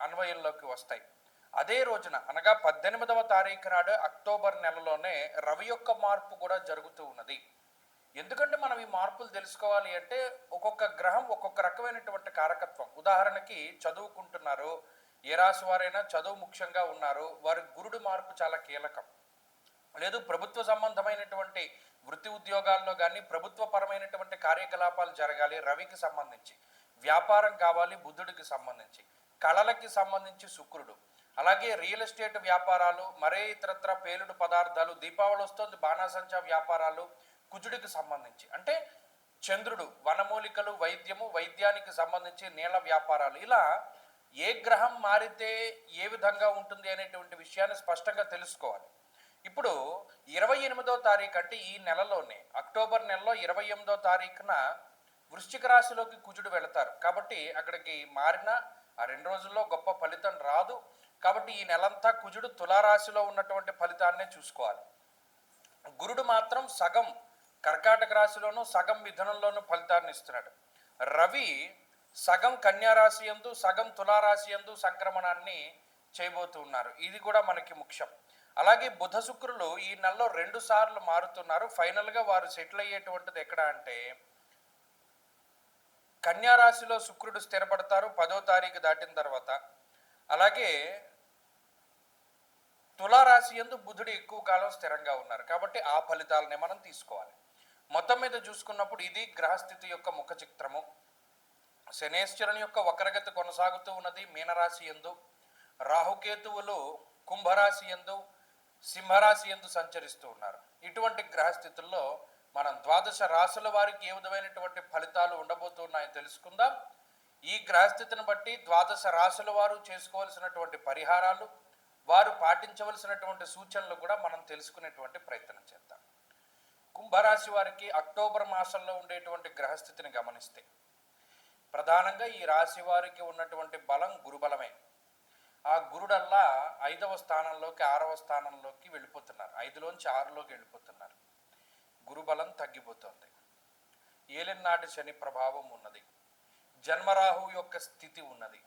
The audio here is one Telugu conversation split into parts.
అన్వయంలోకి వస్తాయి. అదే రోజున అనగా పద్దెనిమిదవ తారీఖు నాడు అక్టోబర్ నెలలోనే రవి యొక్క మార్పు కూడా జరుగుతూ ఉన్నది. ఎందుకంటే మనం ఈ మార్పులు తెలుసుకోవాలి అంటే ఒక్కొక్క గ్రహం ఒక్కొక్క రకమైనటువంటి కారకత్వం. ఉదాహరణకి చదువుకుంటున్నారు ఏ రాశి వారైనా చదువు ముఖ్యంగా ఉన్నారు వారి గురుడు మార్పు చాలా కీలకం. లేదు ప్రభుత్వ సంబంధమైనటువంటి వృత్తి ఉద్యోగాల్లో కానీ ప్రభుత్వ పరమైనటువంటి కార్యకలాపాలు జరగాలి రవికి సంబంధించి. వ్యాపారం కావాలి బుద్ధుడికి సంబంధించి. కళలకి సంబంధించి శుక్రుడు. అలాగే రియల్ ఎస్టేట్ వ్యాపారాలు మరే ఇతరత్ర పేలుడు పదార్థాలు దీపావళి వస్తుంది బాణాసంచా వ్యాపారాలు కుజుడికి సంబంధించి. అంటే చంద్రుడు వనమూలికలు వైద్యము వైద్యానికి సంబంధించి నీళ్ళ వ్యాపారాలు. ఇలా ఏ గ్రహం మారితే ఏ విధంగా ఉంటుంది అనేటువంటి విషయాన్ని స్పష్టంగా తెలుసుకోవాలి. ఇప్పుడు ఇరవై ఎనిమిదో తారీఖు అంటే ఈ నెలలోనే అక్టోబర్ నెలలో ఇరవై ఎనిమిదో తారీఖున వృశ్చిక రాశిలోకి కుజుడు వెళతారు. కాబట్టి అక్కడికి మారిన ఆ రెండు రోజుల్లో గొప్ప ఫలితం రాదు. కాబట్టి ఈ నెలంతా కుజుడు తులారాశిలో ఉన్నటువంటి ఫలితాన్నే చూసుకోవాలి. గురుడు మాత్రం సగం కర్కాటక రాశిలోను సగం మిథునంలోను ఫలితాన్ని ఇస్తున్నాడు. రవి సగం కన్యారాశి ఎందు యందు సగం తులారాశి యందు సంక్రమణాన్ని చేయబోతూ ఉన్నారు. ఇది కూడా మనకి ముఖ్యం. అలాగే బుధ శుక్రులు ఈ నెలలో రెండు సార్లు మారుతున్నారు. ఫైనల్గా వారు సెటిల్ అయ్యేటువంటిది ఎక్కడ అంటే కన్యా రాశిలో శుక్రుడు స్థిరపడతారు పదో తారీఖు దాటిన తర్వాత. అలాగే తులారాశి ఎందు బుధుడు ఎక్కువ కాలం స్థిరంగా ఉన్నారు. కాబట్టి ఆ ఫలితాలనే మనం తీసుకోవాలి. మొత్తం మీద చూసుకున్నప్పుడు ఇది గ్రహస్థితి యొక్క ముఖ చిత్రము. శనేశ్వరుని యొక్క వక్రగతి కొనసాగుతూ ఉన్నది మీనరాశి ఎందు రాహుకేతువులు కుంభరాశి ఎందు సింహరాశి ఎందు సంచరిస్తూ ఉన్నారు. ఇటువంటి గ్రహస్థితుల్లో మనం ద్వాదశ రాశుల వారికి ఏ విధమైనటువంటి ఫలితాలు ఉండబోతున్నాయో తెలుసుకుందాం. ఈ గ్రహస్థితిని బట్టి ద్వాదశ రాసుల వారు చేసుకోవాల్సినటువంటి పరిహారాలు వారు పాటించవలసినటువంటి సూచనలు కూడా మనం తెలుసుకునేటువంటి ప్రయత్నం చేద్దాం. కుంభరాశి వారికి అక్టోబర్ మాసంలో ఉండేటువంటి గ్రహస్థితిని గమనిస్తే ప్రధానంగా ఈ రాశి వారికి ఉన్నటువంటి బలం గురుబలమే. ఆ గురుడల్లా ఐదవ స్థానంలోకి ఆరవ స్థానంలోకి వెళ్ళిపోతున్నారు. ఐదులోంచి ఆరులోకి వెళ్ళిపోతున్నారు. గురుబలం తగ్గిపోతుంది. ఏలినాటి శని ప్రభావం ఉన్నది. జన్మరాహు యొక్క స్థితి ఉన్నది.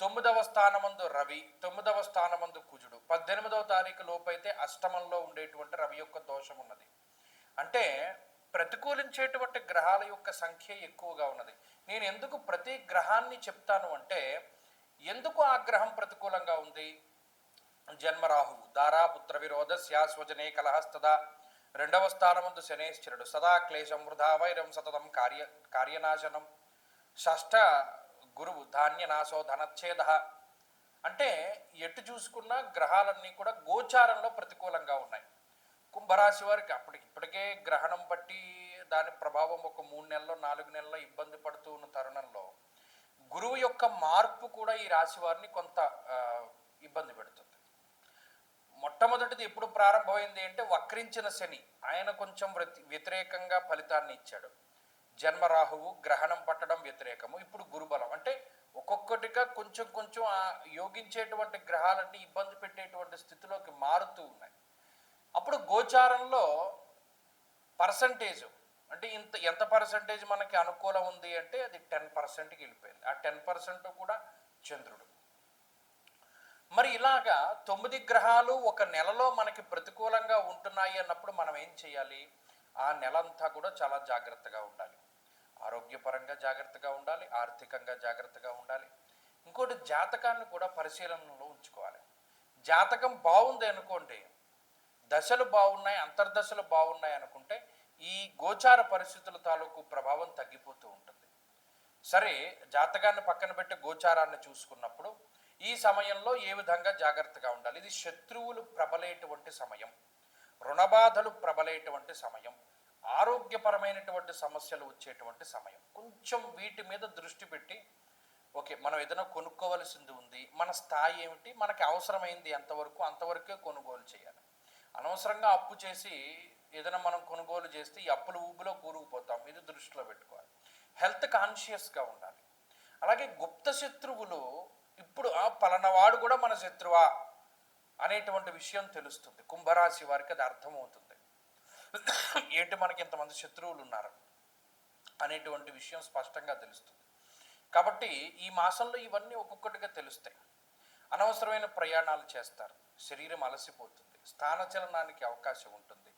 తొమ్మిదవ స్థానమందు రవి తొమ్మిదవ స్థానమందు కుజుడు పద్దెనిమిదవ తారీఖు లోపైతే అష్టమంలో ఉండేటువంటి రవి యొక్క దోషం ఉన్నది. అంటే ప్రతికూలించేటువంటి గ్రహాల యొక్క సంఖ్య ఎక్కువగా ఉన్నది. నేను ఎందుకు ప్రతి గ్రహాన్ని చెప్తాను అంటే ఎందుకు ఆ గ్రహం ప్రతికూలంగా ఉంది? జన్మరాహు దారా పుత్ర విరోధ శాశ్వజనే కలహస్తదా రెండవ స్థానమందు శనేశ్వరుడు. సదా క్లేశం వృధా వైరం సతతం కార్య కార్యనాశనం. షష్ఠ గురువు ధాన్యనాశో ధనచ్ఛేద. అంటే ఎటు చూసుకున్నా గ్రహాలన్నీ కూడా గోచారంలో ప్రతికూలంగా ఉన్నాయి. కుంభరాశి వారికి అప్పటికి ఇప్పటికే గ్రహణం బట్టి దాని ప్రభావం ఒక మూడు నెలల్లో నాలుగు నెలల్లో ఇబ్బంది పడుతూ ఉన్న తరుణంలో గురువు యొక్క మార్పు కూడా ఈ రాశి వారిని కొంత ఇబ్బంది పెడుతుంది. మొట్టమొదటిది ఎప్పుడు ప్రారంభమైంది అంటే వక్రించిన శని. ఆయన కొంచెం వ్యతిరేకంగా ఫలితాన్ని ఇచ్చాడు. జన్మరాహువు గ్రహణం పట్టడం వ్యతిరేకము. ఇప్పుడు గురుబలం. అంటే ఒక్కొక్కటిగా కొంచెం కొంచెం ఆ యోగించేటువంటి గ్రహాలన్నీ ఇబ్బంది పెట్టేటువంటి స్థితిలోకి మారుతూ ఉన్నాయి. అప్పుడు గోచారంలో పర్సంటేజ్. అంటే ఇంత ఎంత పర్సంటేజ్ మనకి అనుకూలం ఉంది అంటే అది టెన్ పర్సెంట్కి వెళ్ళిపోయింది. ఆ టెన్ పర్సెంట్ కూడా చంద్రుడు. మరి ఇలాగా తొమ్మిది గ్రహాలు ఒక నెలలో మనకి ప్రతికూలంగా ఉంటున్నాయి అన్నప్పుడు మనం ఏం చేయాలి? ఆ నెల అంతా కూడా చాలా జాగ్రత్తగా ఉండాలి. ఆరోగ్యపరంగా జాగ్రత్తగా ఉండాలి ఆర్థికంగా జాగ్రత్తగా ఉండాలి. ఇంకోటి జాతకాన్ని కూడా పరిశీలనలో ఉంచుకోవాలి. జాతకం బాగుంది అనుకోండి దశలు బాగున్నాయి అంతర్దశలు బాగున్నాయి అనుకుంటే ఈ గోచార పరిస్థితుల తాలూకు ప్రభావం తగ్గిపోతూ ఉంటుంది. సరే జాతకాన్ని పక్కన పెట్టి గోచారాన్ని చూసుకున్నప్పుడు ఈ సమయంలో ఏ విధంగా జాగ్రత్తగా ఉండాలి? ఇది శత్రువులు ప్రబలేటువంటి సమయం రుణబాధలు ప్రబలేటువంటి సమయం ఆరోగ్యపరమైనటువంటి సమస్యలు వచ్చేటువంటి సమయం. కొంచెం వీటి మీద దృష్టి పెట్టి ఓకే మనం ఏదైనా కొనుక్కోవలసింది ఉంది మన స్థాయి ఏమిటి మనకి అవసరమైంది ఎంతవరకు అంతవరకే కొనుగోలు చేయాలి. అనవసరంగా అప్పు చేసి ఏదైనా మనం కొనుగోలు చేస్తే ఈ అప్పుల ఊబిలో కూరుకుపోతాం ఇది దృష్టిలో పెట్టుకోవాలి. హెల్త్ కాన్షియస్గా ఉండాలి. అలాగే గుప్త శత్రువులు ఇప్పుడు ఆ పలనవాడు కూడా మన శత్రువా అనేటువంటి విషయం తెలుస్తుంది. కుంభరాశి వారికి అది అర్థమవుతుంది. ఏంటి మనకి ఇంతమంది శత్రువులు ఉన్నారు అనేటువంటి విషయం స్పష్టంగా తెలుస్తుంది. కాబట్టి ఈ మాసంలో ఇవన్నీ ఒక్కొక్కటిగా తెలుస్తాయి. అనవసరమైన ప్రయాణాలు చేస్తారు. శరీరం అలసిపోతుంది. స్థానచలనానికి అవకాశం ఉంటుంది.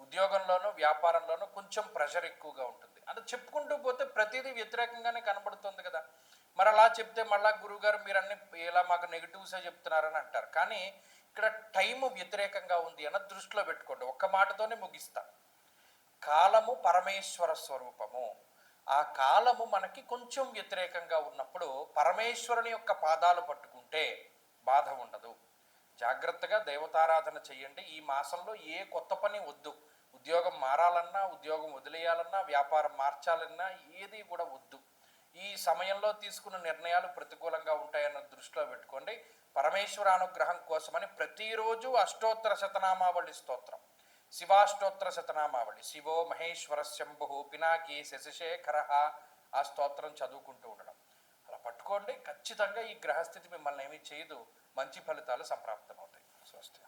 ఉద్యోగంలోనూ వ్యాపారంలోనూ కొంచెం ప్రెషర్ ఎక్కువగా ఉంటుంది. అది చెప్పుకుంటూ పోతే ప్రతిదీ వ్యతిరేకంగానే కనబడుతుంది కదా. మరి అలా చెప్తే మళ్ళా గురువుగారు మీరు అన్ని ఇలా మాకు నెగిటివ్సే చెప్తున్నారని అంటారు. కానీ ఇక్కడ టైం వ్యతిరేకంగా ఉంది అన్న దృష్టిలో పెట్టుకోండి. ఒక్క మాటతోనే ముగిస్తా. కాలము పరమేశ్వర స్వరూపము. ఆ కాలము మనకి కొంచెం వ్యతిరేకంగా ఉన్నప్పుడు పరమేశ్వరుని యొక్క పాదాలు పట్టుకుంటే బాధ ఉండదు. జాగ్రత్తగా దేవతారాధన చేయండి ఈ మాసంలో ఏ కొత్త పని వద్దు. ఉద్యోగం మారాలన్నా ఉద్యోగం వదిలేయాలన్నా వ్యాపారం మార్చాలన్నా ఏది కూడా వద్దు. ఈ సమయంలో తీసుకున్న నిర్ణయాలు ప్రతికూలంగా ఉంటాయన్న దృష్టిలో పెట్టుకోండి. పరమేశ్వర అనుగ్రహం కోసమని ప్రతిరోజు అష్టోత్తర శతనామావళి స్తోత్రం. శివాష్టోత్తర శతనామావళి. శివో మహేశ్వర శంభు పినాకి శశిశేఖర ఆ స్తోత్రం చదువుకుంటూ ఉండడం. అలా పట్టుకోండి. ఖచ్చితంగా ఈ గ్రహస్థితి మిమ్మల్ని ఏమీ చేయదు. మంచి ఫలితాలు సంప్రాప్తమవుతాయి. స్వస్తి.